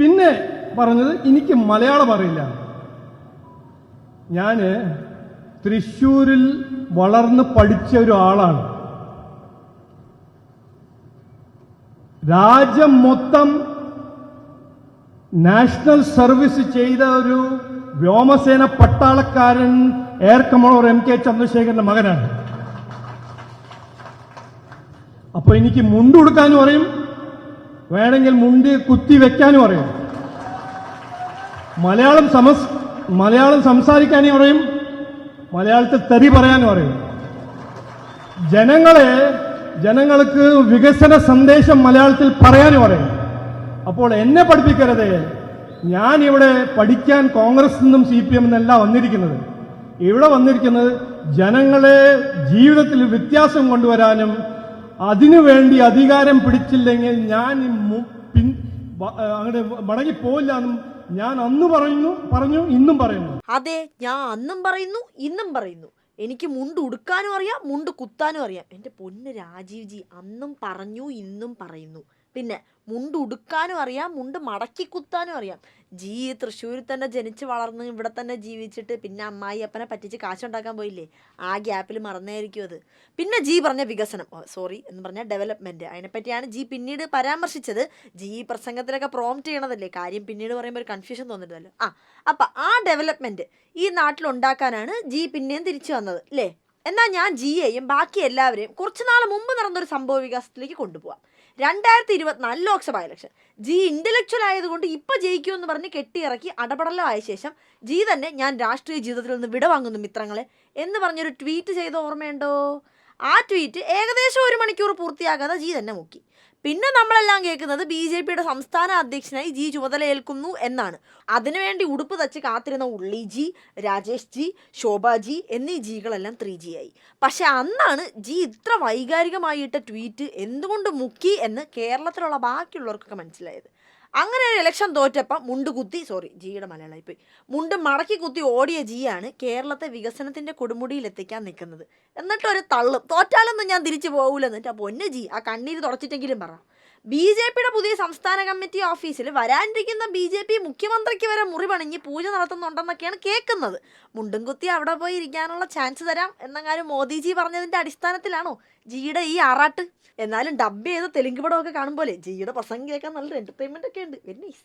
പിന്നെ പറഞ്ഞത് എനിക്ക് മലയാളം അറിയില്ല. ഞാൻ തൃശ്ശൂരിൽ വളർന്ന് പഠിച്ച ഒരാളാണ് രാജ്യം മൊത്തം നാഷണൽ സർവീസ് ചെയ്ത ഒരു വ്യോമസേന പട്ടാളക്കാരൻ എയർ കമാൻഡർ എം കെ ചന്ദ്രശേഖരന്റെ മകനാണ്. അപ്പൊ എനിക്ക് മുണ്ട് പറയും വേണമെങ്കിൽ മുണ്ടി കുത്തി വെക്കാനും അറിയാം. മലയാളം സമസ് മലയാളം സംസാരിക്കാനും അറിയും. മലയാളത്തിൽ തെറി പറയാനും അറിയും. ജനങ്ങളെ ജനങ്ങൾക്ക് വികസന സന്ദേശം മലയാളത്തിൽ പറയാനും അറിയും. അപ്പോൾ എന്നെ പഠിപ്പിക്കരുത്. ഞാൻ ഇവിടെ പഠിക്കാൻ കോൺഗ്രസ് നിന്നും സി പി എം എന്നല്ല വന്നിരിക്കുന്നത്. ഇവിടെ വന്നിരിക്കുന്നത് ജനങ്ങളെ ജീവിതത്തിൽ വ്യത്യാസം കൊണ്ടുവരാനും അതിനുവേണ്ടി അധികാരം പിടിച്ചില്ലെങ്കിൽ ഞാൻ പിൻ അങ്ങനെ എന്നും ഞാൻ അന്ന് പറയുന്നു പറഞ്ഞു ഇന്നും പറയുന്നു. അതെ ഞാൻ അന്നും പറയുന്നു ഇന്നും പറയുന്നു. എനിക്ക് മുണ്ട് ഉടുക്കാനും അറിയാം മുണ്ട് കുത്താനും അറിയാം. എന്റെ പൊന്ന് രാജീവ് ജി അന്നും പറഞ്ഞു ഇന്നും പറയുന്നു. പിന്നെ മുണ്ട് ഉടുക്കാനും അറിയാം മുണ്ട് മടക്കി കുത്താനും അറിയാം. ജീ തൃശ്ശൂരിൽ തന്നെ ജനിച്ച് വളർന്ന് ഇവിടെ തന്നെ ജീവിച്ചിട്ട് പിന്നെ അമ്മായി അപ്പനെ പറ്റിച്ച് കാശുണ്ടാക്കാൻ പോയില്ലേ? ആ ഗ്യാപ്പിൽ മറന്നായിരിക്കും അത്. പിന്നെ ജി പറഞ്ഞ വികസനം സോറി എന്ന് പറഞ്ഞ ഡെവലപ്മെന്റ് അതിനെപ്പറ്റിയാണ് ജി പിന്നീട് പരാമർശിച്ചത്. ജി പ്രസംഗത്തിലൊക്കെ പ്രോംപ്റ്റ് ചെയ്യണതല്ലേ? കാര്യം പിന്നീട് പറയുമ്പോൾ ഒരു കൺഫ്യൂഷൻ തോന്നിട്ടല്ലോ ആ അപ്പം ആ ഡെവലപ്മെന്റ് ഈ നാട്ടിൽ ഉണ്ടാക്കാനാണ് ജി പിന്നെയും തിരിച്ചു വന്നത് അല്ലേ എന്നാൽ ഞാൻ ജിയെയും ബാക്കി എല്ലാവരെയും കുറച്ച് നാൾ മുമ്പ് നടന്നൊരു സംഭവ വികാസത്തിലേക്ക് കൊണ്ടുപോകാം രണ്ടായിരത്തി ഇരുപത്തിനാല് ലോക്സഭാ ഇലക്ഷൻ. ജി ഇന്റലക്ച്വൽ ആയതുകൊണ്ട് ഇപ്പൊ ജയിക്കുമെന്ന് പറഞ്ഞ് കെട്ടിയിറക്കി അടപടലം ആയ ശേഷം ജി തന്നെ ഞാൻ രാഷ്ട്രീയ ജീവിതത്തിൽ നിന്ന് വിടവാങ്ങുന്നു മിത്രങ്ങളെ എന്ന് പറഞ്ഞൊരു ട്വീറ്റ് ചെയ്ത ഓർമ്മയുണ്ടോ? ആ ട്വീറ്റ് ഏകദേശം ഒരു മണിക്കൂർ പൂർത്തിയാകാതെ ജി തന്നെ മുക്കി. പിന്നെ നമ്മളെല്ലാം കേൾക്കുന്നത് ബി ജെ പിയുടെ സംസ്ഥാന അധ്യക്ഷനായി ജി ചുമതലയേൽക്കുന്നു എന്നാണ്. അതിനുവേണ്ടി ഉടുപ്പ് തച്ച് കാത്തിരുന്ന ഉള്ളി ജി രാജേഷ് ജി ശോഭാജി എന്നീ ജികളെല്ലാം ത്രീ ജി ആയി പക്ഷെ അന്നാണ് ജി ഇത്ര വൈകാരികമായിട്ട ട്വീറ്റ് എന്തുകൊണ്ട് മുക്കി എന്ന് കേരളത്തിലുള്ള ബാക്കിയുള്ളവർക്കൊക്കെ മനസ്സിലായത്. അങ്ങനെ ഒരു ഇലക്ഷൻ തോറ്റപ്പം മുണ്ട് കുത്തി സോറി ജിയുടെ മലയാളമായി പോയി. മുണ്ട് മടക്കി കുത്തി ഓടിയ ജിയാണ് കേരളത്തെ വികസനത്തിന്റെ കൊടുമുടിയിൽ എത്തിക്കാൻ നിൽക്കുന്നത്. എന്നിട്ടൊരു തള്ളും. തോറ്റാലൊന്നും ഞാൻ തിരിച്ചു പോകൂലെന്നിട്ട് പൊന്ന് ജി ആ കണ്ണീര് തുടച്ചിട്ടെങ്കിലും പറ. ബി ജെ പിയുടെ പുതിയ സംസ്ഥാന കമ്മിറ്റി ഓഫീസിൽ വരാനിരിക്കുന്ന ബി ജെ പി മുഖ്യമന്ത്രിക്ക് വരെ മുറി പണിഞ്ഞ് പൂജ നടത്തുന്നുണ്ടെന്നൊക്കെയാണ് കേൾക്കുന്നത്. മുണ്ടും കുത്തി അവിടെ പോയി ഇരിക്കാനുള്ള ചാൻസ് തരാം എന്നെങ്ങാനും മോദിജി പറഞ്ഞതിന്റെ അടിസ്ഥാനത്തിലാണോ ജിയുടെ ഈ ആറാട്ട്? എന്നാലും ഡബ് ചെയ്ത തെലുങ്ക് പടമൊക്കെ കാണുമ്പോലെ ജിയുടെ പ്രസംഗം കേൾക്കാൻ നല്ലൊരു എന്റർടൈൻമെന്റ് ഒക്കെ ഉണ്ട്. Very nice